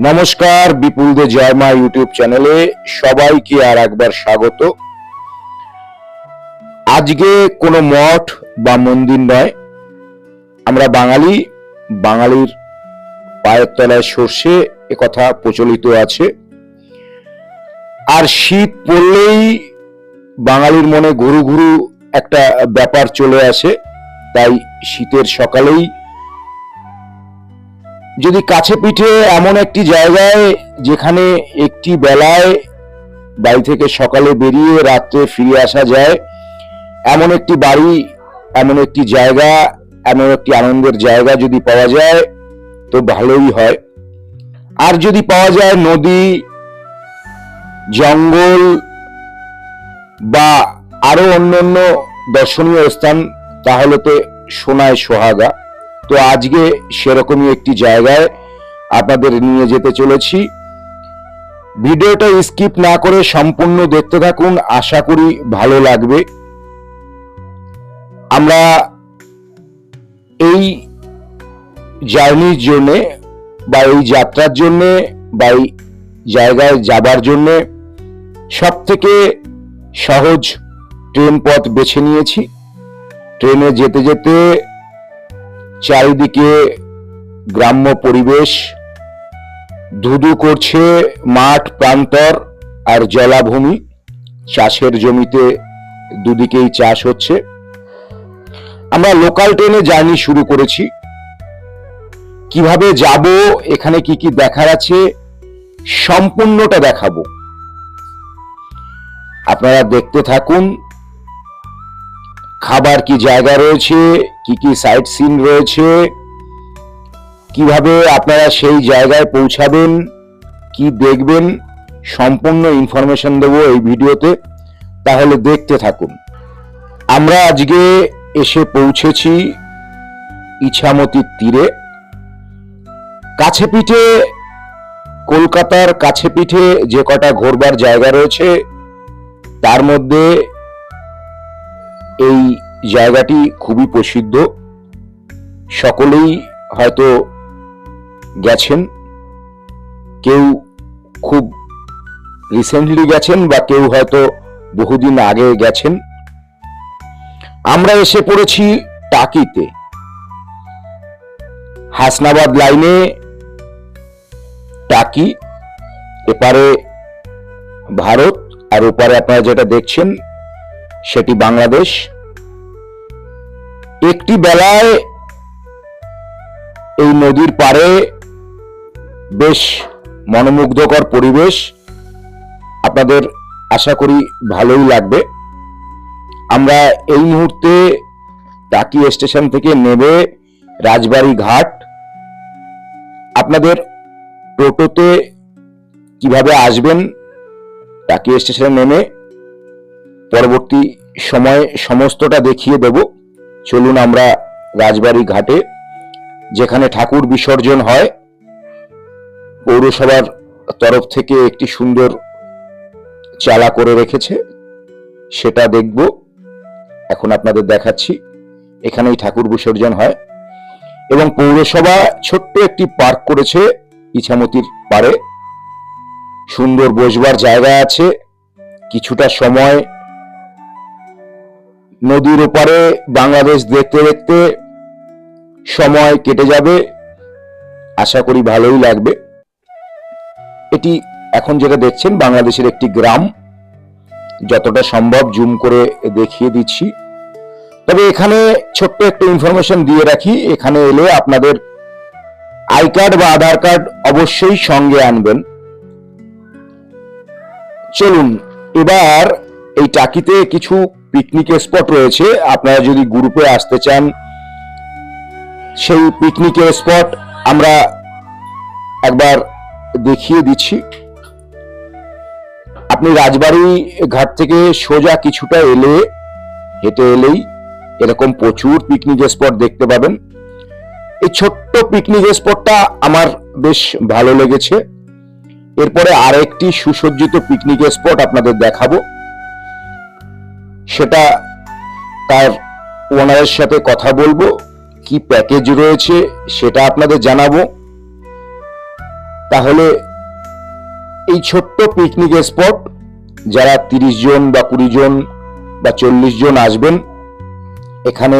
নমস্কার, বিপুল দে জয়মা ইউটিউব চ্যানেলে সবাইকে আর একবার স্বাগত। আজকে কোনো মঠ বা মন্দির নয়। আমরা বাঙালি, বাঙালির পায়ের তলায় সর্ষে কথা প্রচলিত আছে। আর শীত পড়লেই বাঙালির মনে ঘুরু ঘুরু একটা ব্যাপার চলে আসে। তাই শীতের সকালেই যদি কাছে পিঠে এমন একটি জায়গায় যেখানে একটি বেলায় বাড়ি থেকে সকালে বেরিয়ে রাত্রে ফিরে আসা যায়, এমন একটি বাড়ি, এমন একটি জায়গা, এমন একটি আনন্দের জায়গা যদি পাওয়া যায়, তো ভালোই হয়। আর যদি পাওয়া যায় নদী, জঙ্গল বা আরও অন্যান্য দর্শনীয় স্থান, তাহলে তো সোনায় সোহাগা। তো আজকে সেরকমই একটি জায়গায় আপনাদের নিয়ে যেতে চলেছি। ভিডিওটা স্কিপ না করে সম্পূর্ণ দেখতে থাকুন, আশা করি ভালো লাগবে। আমরা এই জার্নির জন্য বা এই যাত্রার জন্য বা এই জায়গায় যাবার জন্য সব থেকে সহজ ট্রেন পথ বেছে নিয়েছি। ট্রেনে যেতে যেতে চারিদিকে গ্রাম্য পরিবেশ, ধুধু করছে মাঠ, প্রান্তর আর জলাভূমি। চাষের জমিতে দুদিকেই চাষ হচ্ছে। আমরা লোকাল ট্রেনে জার্নি শুরু করেছি। কীভাবে যাব, এখানে কি কি দেখার আছে, সম্পূর্ণটা দেখাবো। আপনারা দেখতে থাকুন খাবার কি জায়গা রয়েছে? কি কি সাইট সিন রয়েছে? কীভাবে আপনারা সেই জায়গায় পৌঁছাবেন? কি দেখবেন? সম্পূর্ণ ইনফরমেশন দেবো এই ভিডিওতে। তাহলে দেখতে থাকুন। আমরা আজকে এসে পৌঁছেছি ইছামতির তীরে। কাছে পিঠে, কলকাতার কাছে পিঠে যে কটা ঘোরবার জায়গা রয়েছে, তার মধ্যে এই জায়গাটি খুবই প্রসিদ্ধ। সকলেই হয়তো গেছেন। কেউ খুব রিসেন্টলি গেছেন বা কেউ হয়তো বহুদিন আগে গেছেন। আমরা এসে পড়েছি টাকিতে। হাসনাবাদ লাইনে টাকি, এপারে ভারত, আর ওপারে আপনারা যেটা দেখছেন, সেটি বাংলাদেশ। একটি বেলায় এই নদীর পাড়ে বেশ মনোমুগ্ধকর পরিবেশ। আপনাদের আশা করি ভালোই লাগবে। আমরা এই মুহূর্তে টাকি স্টেশন থেকে নেবে রাজবাড়ি ঘাট। আপনাদের টোটোতে কীভাবে আসবেন, টাকি স্টেশনে নেমে পরবর্তী সময়ে সমস্তটা দেখিয়ে দেব। চলুন আমরা রাজবাড়ি ঘাটে, যেখানে ঠাকুর বিসর্জন হয়, পৌরসভার তরফ থেকে একটি সুন্দর চালা করে রেখেছে। সেটা দেখব। এখন আপনাদের দেখাচ্ছি। এখানেই ঠাকুর বিসর্জন হয়। এবং পৌরসভা ছোট্ট একটি পার্ক করেছে ইছামতির পাড়ে। সুন্দর বসবার জায়গা আছে। কিছুটা সময় নদীর ওপারে বাংলাদেশ দেখতে দেখতে সময় কেটে যাবে। আশা করি ভালোই লাগবে। এটি এখন যেটা দেখছেন, বাংলাদেশের একটি গ্রাম। যতটা সম্ভব জুম করে দেখিয়ে দিচ্ছি। তবে এখানে ছোট্ট একটু ইনফরমেশন দিয়ে রাখি। এখানে এলে আপনাদের আই কার্ড বা আধার কার্ড অবশ্যই সঙ্গে আনবেন। চলুন, এবার এই টাকিতে কিছু পিকনিক স্পট রয়েছে। আপনারা যদি গ্রুপে আসতে চান, সেই পিকনিকের স্পট আমরা একবার দেখিয়ে দিচ্ছি। আপনি রাজবাড়ি ঘাট থেকে সোজা কিছুটা এলে, হেঁটে এলেই এরকম প্রচুর পিকনিক স্পট দেখতে পাবেন। এই ছোট্ট পিকনিক স্পটটা আমার বেশ ভালো লেগেছে। এরপরে আরেকটি সুসজ্জিত পিকনিক স্পট আপনাদের দেখাবো। সেটা তার ওনারের সাথে কথা বলব, কি প্যাকেজ রয়েছে সেটা আপনাদের জানাব। তাহলে এই ছোট্ট পিকনিক স্পট যারা তিরিশ জন বা কুড়ি জন বা চল্লিশ জন আসবেন, এখানে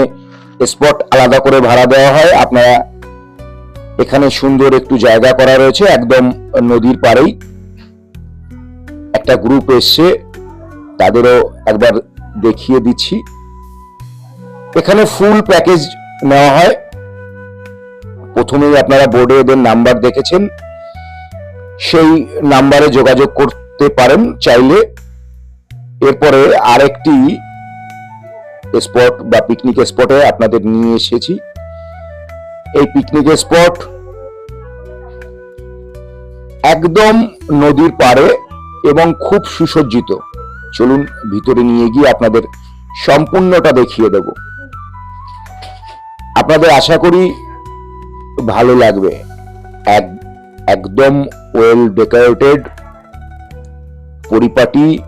স্পট আলাদা করে ভাড়া দেওয়া হয়। আপনারা এখানে সুন্দর একটু জায়গা করা রয়েছে, একদম নদীর পাড়েই। একটা গ্রুপ এসছে, তাদেরও একবার দেখিয়ে দিচ্ছি। এখানে ফুল প্যাকেজ নেওয়া হয়। প্রথমেই আপনারা বোর্ডে এদের নাম্বার দেখেছেন। সেই নাম্বারে যোগাযোগ করতে পারেন চাইলে। এরপরে আরেকটি স্পট বা পিকনিক স্পটে আপনাদের নিয়ে এসেছি। এই পিকনিক স্পট একদম নদীর পাড়ে এবং খুব সুসজ্জিত। চলুন ভিতরে নিয়ে গিয়ে আপনাদের সম্পূর্ণটা দেখিয়ে দেব। আপনাদের আশা করি ভালো লাগবে। এক, একদম ওয়েল ডেকোরেটেড পরিপাটি,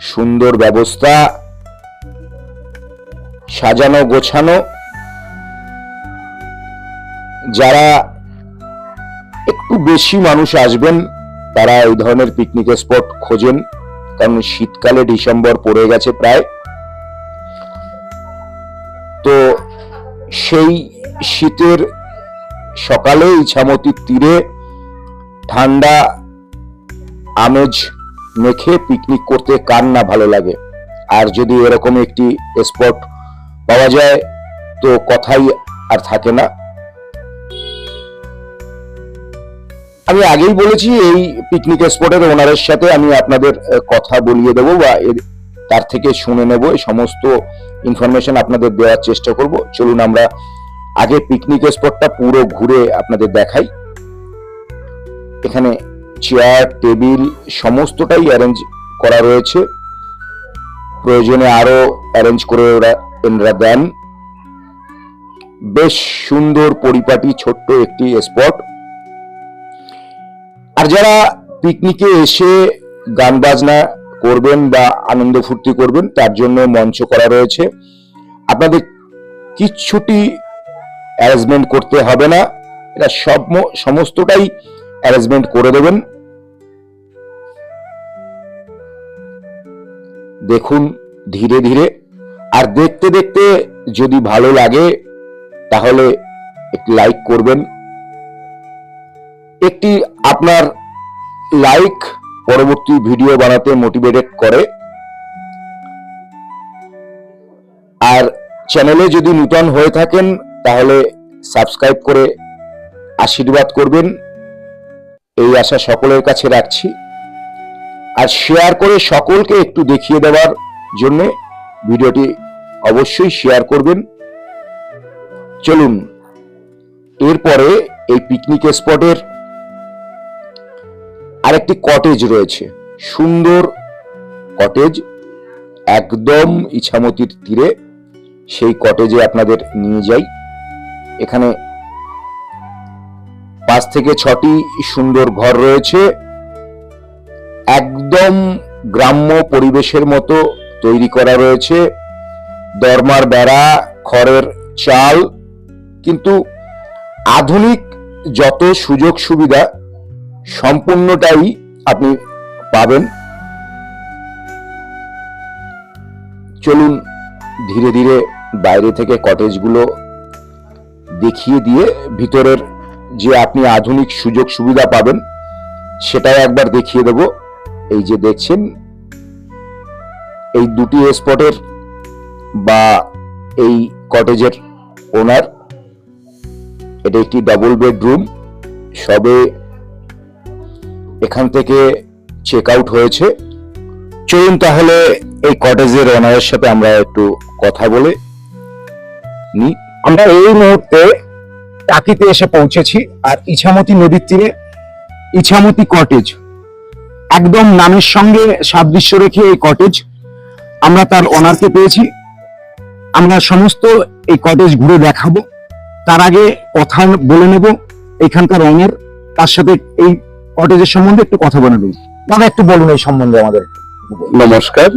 সুন্দর ব্যবস্থা, সাজানো গোছানো। যারা একটু বেশি মানুষ আসবেন, তারা এই ধরনের পিকনিক স্পট খোঁজেন। কারণ শীতকালে ডিসেম্বর পড়ে গেছে প্রায়। তো সেই শীতের সকালে ইছামতির তীরে ঠান্ডা আমেজ মেখে পিকনিক করতে কার না ভালো লাগে? আর যদি এরকম একটি স্পট পাওয়া যায়, তো কথাই আর থাকে না। আমি আগেই বলেছি, এই পিকনিক স্পটের ওনারের সাথে আমি আপনাদের কথা বলিয়ে দেবো বা তার থেকে শুনে নেব। এই সমস্ত ইনফরমেশন আপনাদের দেওয়ার চেষ্টা করব। চলুন আমরা আগে পিকনিক স্পটটা পুরো ঘুরে আপনাদের দেখাই। এখানে চেয়ার টেবিল সমস্তটাই অ্যারেঞ্জ করা রয়েছে। প্রয়োজনে আরও অ্যারেঞ্জ করে ওরা এনরা দেন। বেশ সুন্দর পরিপাটি ছোট্ট একটি স্পট আর যারা পিকনিকে এসে গান বাজনা করবেন বা আনন্দ ফুর্তি করবেন, তার জন্য মঞ্চ করা রয়েছে। আপনাদের কিচ্ছুটি অ্যারেঞ্জমেন্ট করতে হবে না। এটা সব সমস্তটাই অ্যারেঞ্জমেন্ট করে দেবেন। দেখুন ধীরে ধীরে। আর দেখতে দেখতে যদি ভালো লাগে, তাহলে একটি লাইক করবেন। একটি আপনার লাইক পরবর্তী ভিডিও বানাতে মোটিভেটেড করে। আর চ্যানেলে যদি নূতন হয়ে থাকেন, তাহলে সাবস্ক্রাইব করে আশীর্বাদ করবেন। এই আশা সকলের কাছে রাখছি। আর শেয়ার করে সকলকে একটু দেখিয়ে দেওয়ার জন্য ভিডিওটি অবশ্যই শেয়ার করবেন। চলুন, এরপরে এই পিকনিক স্পটের আরেকটি কটেজ রয়েছে। সুন্দর কটেজ একদম ইছামতির তীরে। সেই কটেজে আপনাদের নিয়ে যাই। এখানে পাঁচ থেকে ছটি সুন্দর ঘর রয়েছে। একদম গ্রাম্য পরিবেশের মতো তৈরি করা রয়েছে। দরমার বেড়া, খড়ের চাল। কিন্তু আধুনিক যত সুযোগ সুবিধা সম্পূর্ণটাই আপনি পাবেন। চলুন ধীরে ধীরে বাইরে থেকে কটেজগুলো দেখিয়ে দিয়ে ভিতরের যে আপনি আধুনিক সুযোগ সুবিধা পাবেন, সেটাও একবার দেখিয়ে দেব। এই যে দেখছেন, এই দুটি স্পটের বা এই কটেজের ওনার, এটা একটি ডাবল বেডরুম, সবে এখান থেকে চেক আউট হয়েছে। চলুন তাহলে এই কটেজের ওনারের সাথে আমরা একটু কথা বলে নি। আমরা এই মুহূর্তে টাকিতে এসে পৌঁছেছি, আর ইছামতি নদীর তীরে ইছামতি কটেজ একদম নামের সঙ্গে সাদৃশ্য রেখে এই কটেজ আমরা তার ওনারকে পেয়েছি। আমরা সমস্ত এই কটেজ ঘুরে দেখাবো। তার আগে কথা বলে নেব, এখানকার ওনার তার সাথে এই কটেজের সম্বন্ধে একটু কথা বলে নেব দাদা একটু বলুন এই সম্বন্ধে আমাদের। নমস্কার।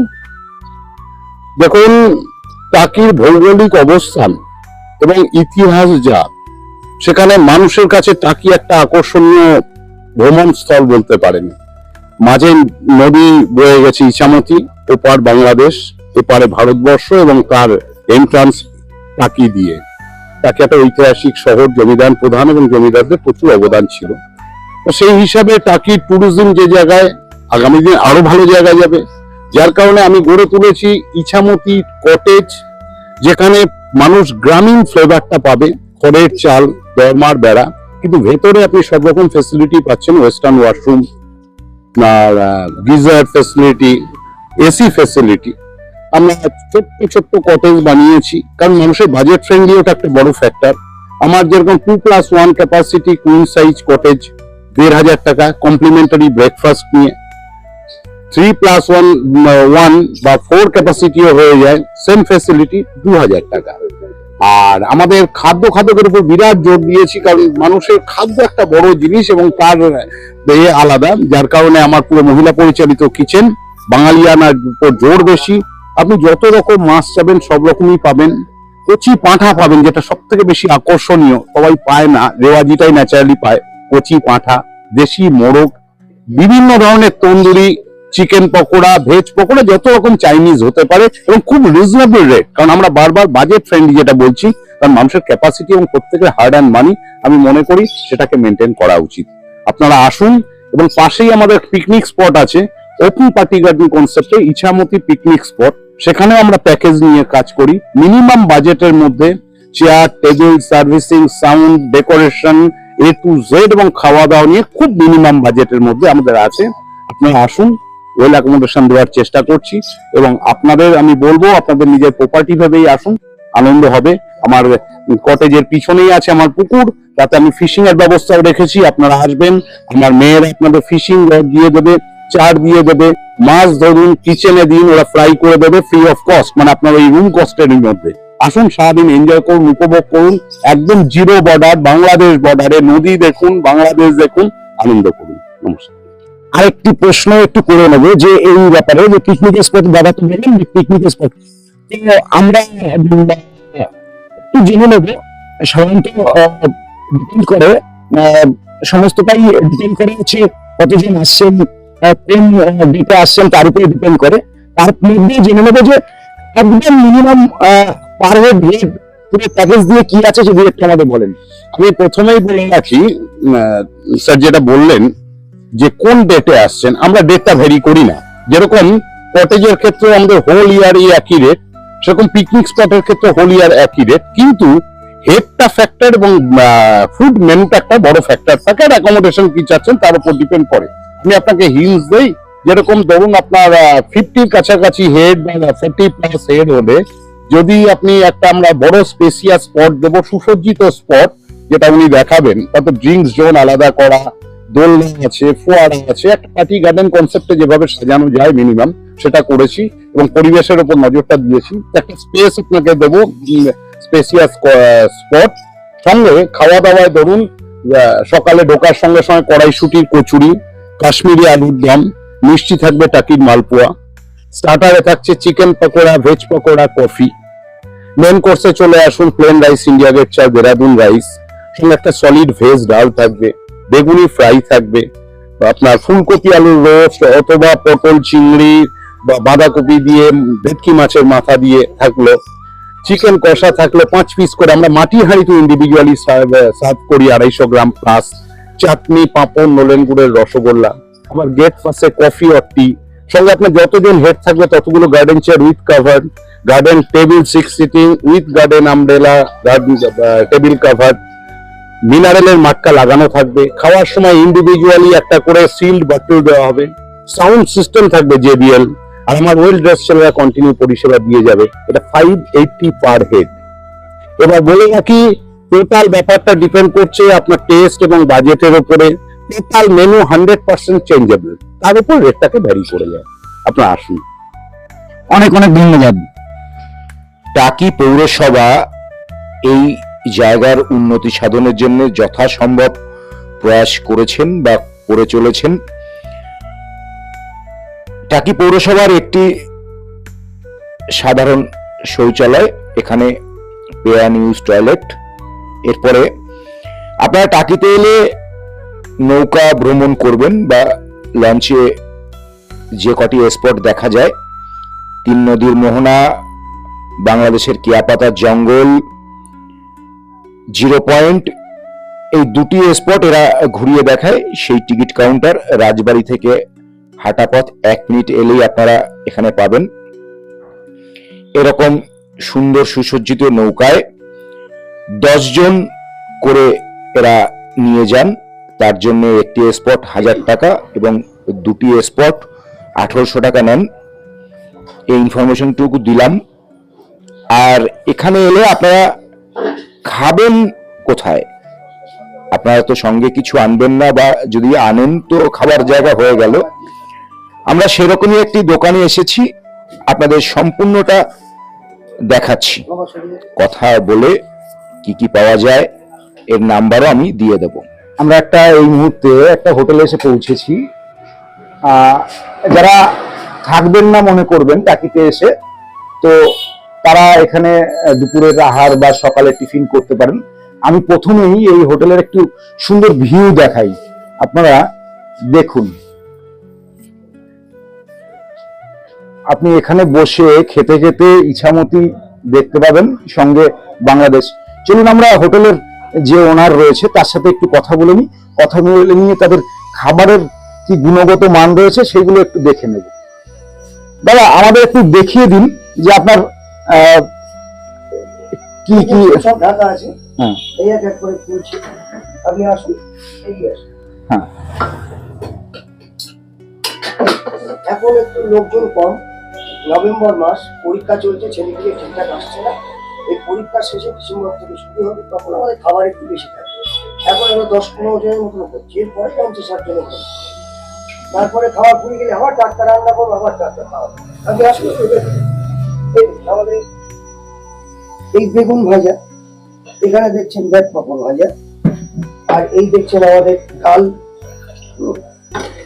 দেখুন টাকির ভৌগোলিক অবস্থান এবং ইতিহাস যা সেখানে মানুষের কাছে টাকি একটা আকর্ষণীয় ভ্রমণ স্থল বলতে পারেন। মাঝে নদী বয়ে গেছে ইছামতি ওপার বাংলাদেশ এপারে ভারতবর্ষ এবং তার এন্ট্রান্স টাকি দিয়ে। তাকে একটা ঐতিহাসিক শহর জমিদার প্রধান এবং জমিদারদের প্রচুর অবদান ছিল। তো সেই হিসাবে টাকি ট্যুরিজম যে জায়গায় আগামী দিন আরও ভালো জায়গায় যাবে। যার কারণে আমি গড়ে তুলেছি ইছামতি কটেজ যেখানে মানুষ গ্রামীণ ফ্লেভারটা পাবে, খড়ের চাল, দরমার বেড়া। কিন্তু ভেতরে আপনি সব রকম ফেসিলিটি পাচ্ছেন western washroom geyser facility AC facility আমরা ছোট্ট ছোট্ট কটেজ বানিয়েছি, কারণ মানুষের বাজেট ফ্রেন্ডলি ওটা একটা বড় ফ্যাক্টর আমার যেরকম two plus one capacity queen size cottage দেড় হাজার টাকা কমপ্লিমেন্টারি ব্রেকফাস্ট নিয়ে। থ্রি প্লাস ওয়ান ওয়ান বা ফোর ক্যাপাসিটিও হয়ে যায় সেম ফেসিলিটি দু হাজার টাকা। আর আমাদের খাদ্য খাদকের উপর বিরাট জোর দিয়েছি, কারণ মানুষের খাদ্য একটা বড় জিনিস এবং তার আলাদা। যার কারণে আমার পুরো মহিলা পরিচালিত কিচেন বাঙালিয়ানার উপর জোর বেশি। আপনি যত রকম মাছ চাবেন সব রকমই পাবেন। কচি পাঁঠা পাবেন, যেটা সব থেকে বেশি আকর্ষণীয়। সবাই পায় না, রেওয়াজিটাই ন্যাচারালি পায়। কচি পাঁঠা, দেশি মোরগ বিভিন্ন ধরনের তন্দুরি, চিকেন পকোড়া, ভেজ পকোড়া, যত রকম চাইনিজ হতে পারে এবং খুব রিজনেবল রেট কারণ আমরা বারবার বাজেট ফ্রেন্ডলি যেটা বলছি কারণ মানুষের ক্যাপাসিটি এবং প্রত্যেকের হার্ড অ্যান্ড মানি আমি মনে করি সেটাকে মেনটেন করা উচিত। আপনারা আসুন এবং পাশেই আমাদের পিকনিক স্পট আছে ওপেন পার্টি গার্ডেন কনসেপ্টে ইছামতি পিকনিক স্পট সেখানেও আমরা প্যাকেজ নিয়ে কাজ করি। মিনিমাম বাজেটের মধ্যে chair table servicing sound decoration A to Z এবং খাওয়া দাওয়া নিয়ে খুব মিনিমাম বাজেটের মধ্যে আমাদের আছে। আপনারা আসুন ওয়েল অ্যাকোমোডেশন দেওয়ার চেষ্টা করছি এবং আপনাদের, আমি বলব, আপনাদের নিজের প্রপার্টি ভেবেই আসুন। আনন্দ হবে। আমার কটেজের পিছনেই আছে আমার পুকুর। তাতে আমি ফিশিং এর ব্যবস্থাও রেখেছি। আপনারা আসবেন। আমার মেয়ের আপনাদের ফিশিং দিয়ে দেবে, চার দিয়ে দেবে। মাছ ধরুন কিচেনে দিন, ওরা ফ্রাই করে দেবে ফ্রি অফ কস্ট মানে আপনার ওই রুম কস্টের মধ্যে। আসুন সারাদিন এনজয় করুন, উপভোগ করুন, একদম জিরো বর্ডার বাংলাদেশ বর্ডারে নদী দেখুন, বাংলাদেশ দেখুন, আনন্দ করুন। নমস্কার। আরেকটি প্রশ্ন একটু করে নেব যে এই ব্যাপারে যে পিকনিক স্পট দাদা তো বললেন পিকনিক স্পট আমরা, একটু জেনে নেব, সাধারণত ডিপেন্ড করে সমস্তটাই ডিপেন্ড করে হচ্ছে কতজন আসছেন কোন দিকে আসছেন, তার উপরে ডিপেন্ড করে। তার মধ্যে জেনে নেব যে একদম মিনিমাম পার হেড রেট পুরো প্যাকেজ দিয়ে কি আছে যদি একটু আমাদের বলেন। আমি প্রথমেই বলে রাখি স্যার যেটা বললেন যে কোন ডেটে আসছেন, আমরা ডেটটা ভেরি করি না। যেরকম কটেজের ক্ষেত্রে আমাদের হোল ইয়ারই একই রেট সেরকম পিকনিক স্পটের ক্ষেত্রে হোল ইয়ার একই রেট কিন্তু হেডটা ফ্যাক্টর এবং ফুড মেনুটা একটা বড় ফ্যাক্টর থাকে আর অ্যাকোমোডেশন কি চাচ্ছেন, তার উপর ডিপেন্ড করে। আমি আপনাকে হিলস দেই, যেরকম ধরুন আপনার ফিফটির কাছাকাছি হেড বা ফোর্টি প্লাস হেড হলে যদি আপনি একটা আমরা বড় স্পেসিয়াস স্পট দেবো, সুসজ্জিত স্পট যেটা উনি দেখাবেন তাতে ড্রিঙ্কস জোন আলাদা করা, দোলনা আছে, ফোয়ারা আছে, একটা পার্টি গার্ডেন কনসেপ্টে যেভাবে সাজানো যায় মিনিমাম সেটা করেছি এবং পরিবেশের উপর নজরটা দিয়েছি। একটা স্পেস আপনাকে দেবো স্পেসিয়াস স্পট সঙ্গে খাওয়া দাওয়ায় ধরুন সকালে ঢোকার সঙ্গে সঙ্গে কড়াইশুটির কচুরি, কাশ্মীরি আলুর দম, মিষ্টি থাকবে টাকির মালপোয়া। স্টার্টারে থাকছে chicken pakora veg pakora coffee main কোর্সে চলে আসুন প্লেন রাইস ইন্ডিয়া গেট চা দেরাদুন রাইস সঙ্গে একটা সলিড ভেজ ডাল থাকবে, বেগুনি ফ্রাই থাকবে, আপনার ফুলকপি আলুর রোস্ট অথবা পটল, চিংড়ি, বা বাঁধাকপি দিয়ে, ভেটকি মাছের মাথা দিয়ে থাকল চিকেন কষা থাকল, পাঁচ পিস করে, আমরা মাটি হাঁড়িতে ইন্ডিভিজুয়ালি সার্ভ করি, আড়াইশো গ্রাম প্লাস চাটনি, পাঁপড়, নলেন গুড়ের রসগোল্লা আবার গেট পাশে কফি অর টি সঙ্গে আপনার যতজন হেড থাকবে, ততগুলো garden chair with cover garden table six seating with garden umbrella table cover মিনারেলের মাটকা লাগানো থাকবে খাওয়ার সময় ইন্ডিভিজুয়ালি একটা করে সিল্ড বটল দেওয়া হবে সাউন্ড সিস্টেম থাকবে জেবিএল আর আমার ওয়েল ড্রেস ছেলেরা কন্টিনিউ পরিষেবা দিয়ে যাবে এটা ফাইভ এইটটি পার হেড এবার বলে রাখি টোটাল ব্যাপারটা ডিপেন্ড করছে আপনার টেস্ট এবং বাজেটের উপরে। Total menu hundred percent changeable তার উপর রেটটাকে ভ্যারি করে যায়। আপনার আসুন। অনেক অনেক ধন্যবাদ। টাকি পৌরসভা এই জায়গার উন্নতি সাধনের জন্য যথাসম্ভব প্রয়াস করেছেন বা করে চলেছেন। টাকি পৌরসভার একটি সাধারণ শৌচালয়, এখানে পেয়ান ইউজ টয়লেট। এরপরে আপনারা টাকিতে এলে নৌকা ভ্রমণ করবেন বা লঞ্চে যে কটি স্পট দেখা যায়, তিন নদীর মোহনা বাংলাদেশের কিয়াপাতার জঙ্গল জিরো পয়েন্ট, এই দুটি স্পট এরা ঘুরিয়ে দেখায়। সেই টিকিট কাউন্টার রাজবাড়ি থেকে হাঁটাপথ এক মিনিট এলেই আপনারা এখানে পাবেন। এরকম সুন্দর সুসজ্জিত নৌকায় জন করে এরা নিয়ে যান। তার জন্য একটি স্পট হাজার টাকা এবং দুটি স্পট আঠারোশো টাকা নেন। এই ইনফরমেশনটুকু দিলাম। আর এখানে এলে আপনারা খাবেন কোথায়? আপনারা তো সঙ্গে কিছু আনবেন না বা যদি আনেন তো খাবার জায়গা হয়ে গেল। আমরা সেরকমই একটি দোকানে এসেছি, আপনাদের সম্পূর্ণটা দেখাচ্ছি। কথা বলে কি কি পাওয়া যায়, এর নাম্বারও আমি দিয়ে দেব। আমরা একটা এই মুহূর্তে একটা হোটেলে এসে পৌঁছেছি। যারা থাকবেন না মনে করবেন টাকিতে এসে। তো তারা এখানে দুপুরের আহার বা সকালে টিফিন করতে পারেন। আমি প্রথমেই এই হোটেলের একটু সুন্দর ভিউ দেখাই। আপনারা দেখুন। আপনি এখানে বসে খেতে খেতে ইছামতি দেখতে পাবেন সঙ্গে বাংলাদেশ। চলুন আমরা হোটেলের যে ওনার রয়েছে, তার সাথে একটু কথা বলে নিই। কথা বলে নিয়ে তাদের খাবারের কি গুণগত মান রয়েছে, সেগুলো একটু দেখে নেব। দাদা, আমাদের একটু দেখিয়ে দিন যে আপনার কি কি? সব ঢাকা আছে হ্যাঁ। এই এক এক করে তুলছি আপনি আসুন এই আসুন। হ্যাঁ। এখন একটু লোকজন কম। নভেম্বর মাস পরীক্ষা চলছে ছেলেপিলে ঠিকঠাক আসছে না। এই পরীক্ষা শেষে ডিসেম্বর থেকে শুরু হবে তখন আমাদের খাবার একটু বেশি থাকবে। এখন আমরা দশ পনেরো জনের মতন করছি এরপরে পঞ্চাশ ষাট জনের করছি তারপরে খাবার ফুরিয়ে গেলে আবার টাটকা রান্না করব আবার টাটকা খাওয়া আপনি আসুন এই বেগুন ভাজা, এখানে দেখছেন ব্যাট ভাজা, আর এই দেখছেন আমাদের ডাল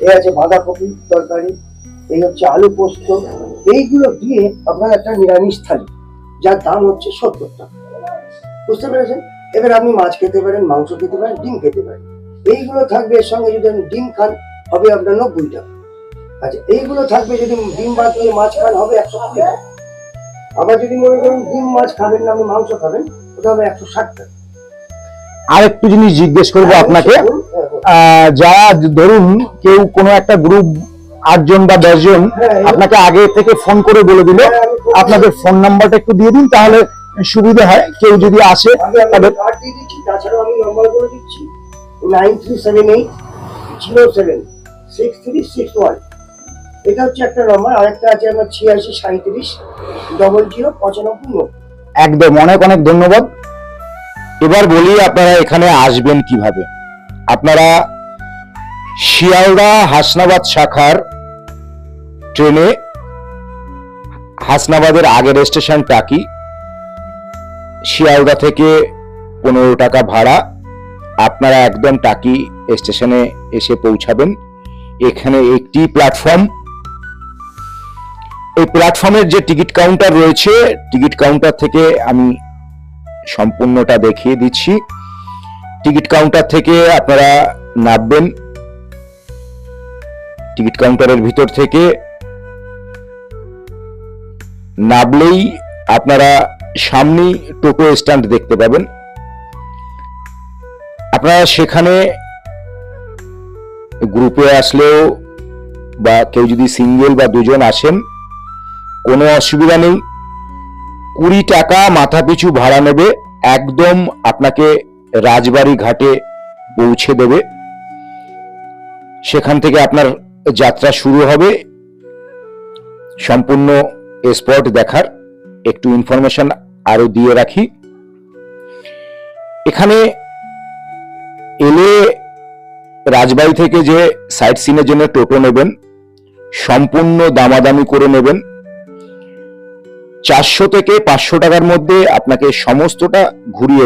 এ আছে বাঁধাকপি তরকারি, এই হচ্ছে আলু পোস্ত, এইগুলো দিয়ে আপনার একটা নিরামিষ থালি, যার দাম হচ্ছে সত্তর টাকা। বুঝতে পেরেছেন? এবার আপনি মাছ খেতে পারেন, মাংস খেতে পারেন, ডিম খেতে পারেন। এইগুলো থাকবে, এর সঙ্গে যদি আপনি ডিম খান, হবে আপনার নব্বই টাকা। আচ্ছা এইগুলো থাকবে যদি ডিম বাদ দিয়ে মাছ খান, হবে একশো কুড়ি টাকা। আবার যদি মনে করেন ডিম মাছ খাবেন না আপনি মাংস খাবেন ওটা হবে একশো ষাট টাকা। আর একটু জিনিস জিজ্ঞেস করব আপনাকে। হ্যাঁ, হ্যাঁ। যারা ধরুন কেউ কোনো একটা গ্রুপ আটজন বা দশজন হ্যাঁ, আপনাকে আগে থেকে ফোন করে বলে দিল হ্যাঁ, আপনাদের ফোন নাম্বারটা একটু দিয়ে দিন তাহলে সুবিধা হয়। কেউ যদি আসে তাদের তাছাড়াও আমি নম্বর করে দিচ্ছি nine three seven eight zero seven six three six one এটা হচ্ছে একটা নম্বর আরেকটা আছে আমার ছিয়াশি সাঁত্রিশ ডবল জিরো পঁচানব্বই নব্বই একদম, অনেক অনেক ধন্যবাদ। এবার বলি আপনারা এখানে আসবেন কীভাবে। আপনারা শিয়ালদা হাসনাবাদ শাখার ট্রেনে হাসনাবাদের আগের স্টেশন টাকি, শিয়ালদা থেকে পনেরো টাকা ভাড়া। আপনারা একদম টাকি স্টেশনে এসে পৌঁছাবেন। এখানে একটি প্ল্যাটফর্ম এই প্ল্যাটফর্মের যে টিকিট কাউন্টার রয়েছে টিকিট কাউন্টার থেকে আমি সম্পূর্ণটা দেখিয়ে দিচ্ছি। টিকিট কাউন্টার থেকে আপনারা নামবেন। টিকিট কাউন্টারের ভিতর থেকে নামলেই আপনারা সামনেই টোটো স্ট্যান্ড দেখতে পাবেন। আপনারা সেখানে গ্রুপে আসলেও বা কেউ যদি সিঙ্গেল বা দুজন আসেন কোনো অসুবিধা নেই। কুড়ি টাকা মাথা পিছু ভাড়া নেবে, একদম আপনাকে রাজবাড়ি ঘাটে পৌঁছে দেবে। সেখান থেকে আপনার যাত্রা শুরু হবে। সম্পূর্ণ স্পট দেখার একটু ইনফরমেশন আরও দিয়ে রাখি। এখানে এলে রাজবাড়ি থেকে যে সাইট সিনের জন্য টোটো নেবেন, সম্পূর্ণ দামাদামি করে নেবেন। চারশো থেকে পাঁচশো টাকার মধ্যে আপনাকে সমস্তটা ঘুরিয়ে